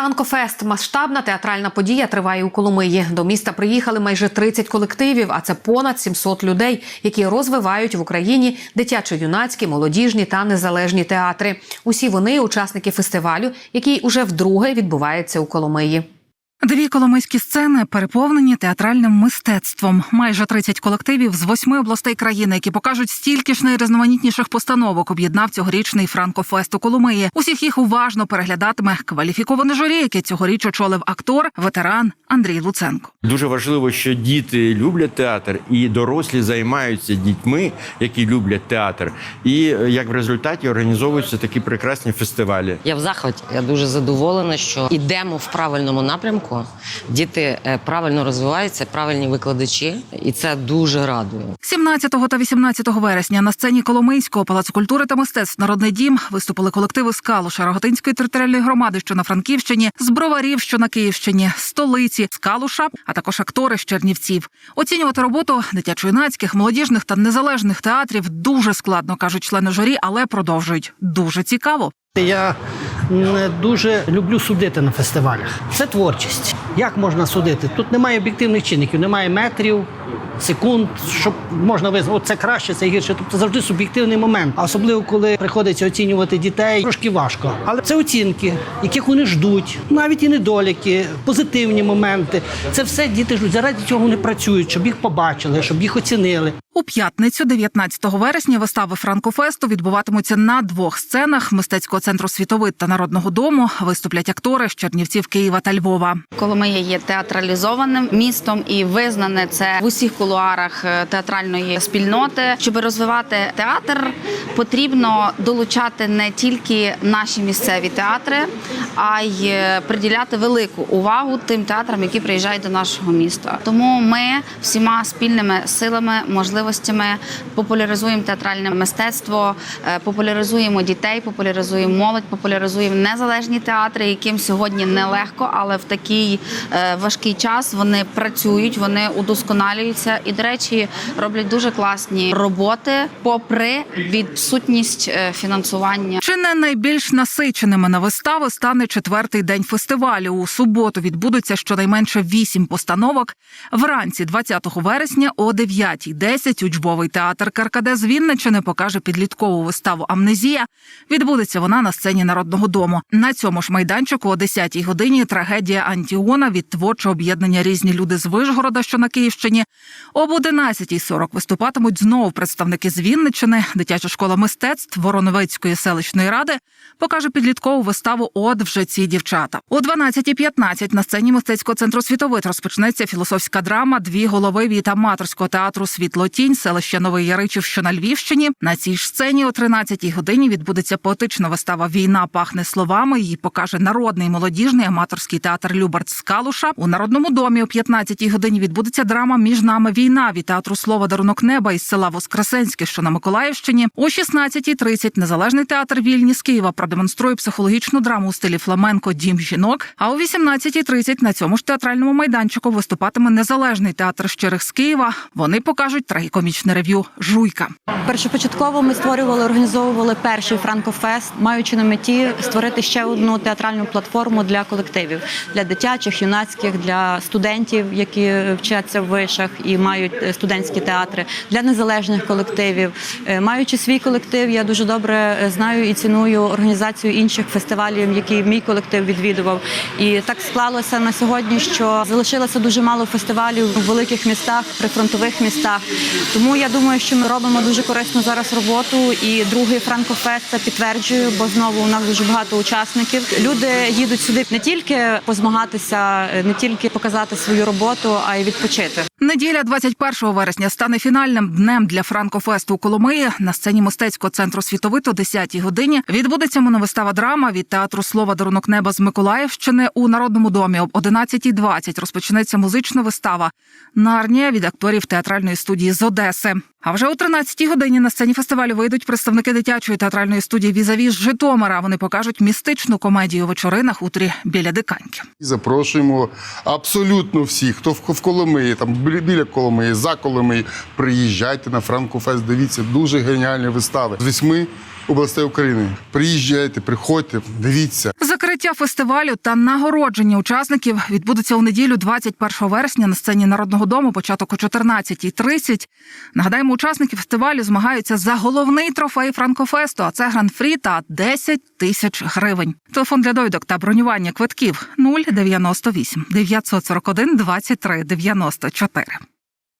Франкофест масштабна театральна подія триває у Коломиї. До міста приїхали майже 30 колективів, а це понад 700 людей, які розвивають в Україні дитячо-юнацькі, молодіжні та незалежні театри. Усі вони учасники фестивалю, який уже вдруге відбувається у Коломиї. Дві коломийські сцени переповнені театральним мистецтвом. Майже 30 колективів з восьми областей країни, які покажуть стільки ж найрізноманітніших постановок, об'єднав цьогорічний Франкофест у Коломиї. Усіх їх уважно переглядатиме кваліфіковане журі, яке цьогоріч очолив актор, ветеран Андрій Луценко. Дуже важливо, що діти люблять театр, і дорослі займаються дітьми, які люблять театр. І е, як в результаті організовуються такі прекрасні фестивалі. Я в захваті. Я дуже задоволена, що йдемо в правильному напрямку. Діти е, правильно розвиваються, правильні викладачі, і це дуже радує. 17 та 18 вересня на сцені Коломийського палацу культури та мистецтв Народний дім виступили колективи з Калуша, Рогатинської територіальної громади, що на Франківщині, з Броварів, що на Київщині, столиці, з Калуша, а також актори з Чернівців. Оцінювати роботу дитячо-юнацьких, молодіжних та незалежних театрів дуже складно, кажуть члени журі, але продовжують дуже цікаво. Я дуже люблю судити на фестивалях. Це творчість. Як можна судити? Тут немає об'єктивних чинників, немає метрів, секунд, щоб можна визнати, це краще, це гірше. Тобто завжди суб'єктивний момент. А особливо, коли приходиться оцінювати дітей, трошки важко. Але це оцінки, яких вони ждуть, навіть і недоліки, позитивні моменти. Це все діти ждуть. Заради цього вони працюють, щоб їх побачили, щоб їх оцінили. У п'ятницю, 19 вересня, вистави Франкофесту відбуватимуться на двох сценах мистецького центру світовид та народного дому. Виступлять актори з Чернівців, Києва та Львова. Коломия є театралізованим містом і визнане це в усіх кулуарах е, театральної спільноти. Щоб розвивати театр, потрібно долучати не тільки наші місцеві театри, а й е, приділяти велику увагу тим театрам, які приїжджають до нашого міста. Тому ми всіма спільними силами, можливостями популяризуємо театральне мистецтво, е, популяризуємо дітей, популяризуємо молодь, популяризуємо незалежні театри, яким сьогодні нелегко, але в такий е, важкий час вони працюють, вони удосконалюються і, до речі, роблять дуже класні роботи, попри відсутність е, фінансування. Чи не найбільш насиченими на вистави стане четвертий день фестивалю? У суботу відбудуться щонайменше вісім постановок. Вранці, 20 вересня, о 9.10 учбовий театр Каркаде з Вінничини покаже підліткову виставу Амнезія. Відбудеться вона на сцені народного дому. На цьому ж майданчику о 10-й годині трагедія Антіона від творчого об'єднання різні люди з Вишгорода, що на Київщині. Об 11.40 виступатимуть знову представники з Вінничини. Дитяча школа мистецтв Вороновецької селищної ради покаже підліткову виставу От вже ці дівчата. О 12.15 на сцені мистецького центру світовид розпочнеться філософська драма Дві голови від аматорського театру Світлотінь, селище Новий Яричів, що на Львівщині. На цій ж сцені о 13.00 годині відбудеться поетична вистава Війна пахне словами. Її покаже народний молодіжний аматорський театр Любарт з Калуша. У народному домі о 15.00 годині відбудеться драма Між нами війна від театру Слово дарунок неба із села Воскресенське, що на Миколаївщині. О 16.30 незалежний театр Вільні з Києва продемонструє психологічну драму у стилі фламенко Дім жінок. А о 18.30 на цьому ж театральному майданчику виступатиме незалежний театр щирих з Києва. Вони покажуть трагікомічне рев'ю Жуйка. Першопочатково ми створювали, організовували перший Франкофест, маючи на меті створити ще одну театральну платформу для колективів, для дитячих, юнацьких, для студентів, які вчаться в вишах і мають е, студентські театри, для незалежних колективів. Е, Маючи свій колектив, я дуже добре е, знаю і ціную організацію інших фестивалів, які мій колектив відвідував. І так склалося на сьогодні, що залишилося дуже мало фестивалів у великих містах, прифронтових містах. Тому я думаю, що ми робимо дуже корисну зараз роботу. І другий Франкофест це підтверджує, бо знову у нас дуже багато учасників. Люди їдуть сюди не тільки позмагатися, не тільки показати свою роботу, а й відпочити. Неділя 21 вересня стане фінальним днем для Франкофесту у Коломиї. На сцені мистецького центру світовит о 10-й годині відбудеться моновистава драма від театру Слова дарунок неба з Миколаївщини у народному домі. Об 11.20 розпочнеться музична вистава Нарнія від акторів театральної студії з Одеси. А вже о 13-й годині на сцені фестивалю вийдуть представники дитячої театральної студії Візаві з Житомира. Вони покажуть містичну комедію вечори на хуторі біля диканьки. Запрошуємо абсолютно всіх, хто в Коломиї, там бі- біля Коломиї, за Коломиї. Приїжджайте на Франкофест. Дивіться дуже геніальні вистави. З 8 областей України. Приїжджайте, приходьте, дивіться. Закриття фестивалю та нагородження учасників відбудеться у неділю 21 вересня на сцені Народного дому, початок о 14.30. Нагадаємо, учасники фестивалю змагаються за головний трофей Франкофесту, а це гран-фрі та 10 тисяч гривень. Телефон для довідок та бронювання квитків 098 941 23 94.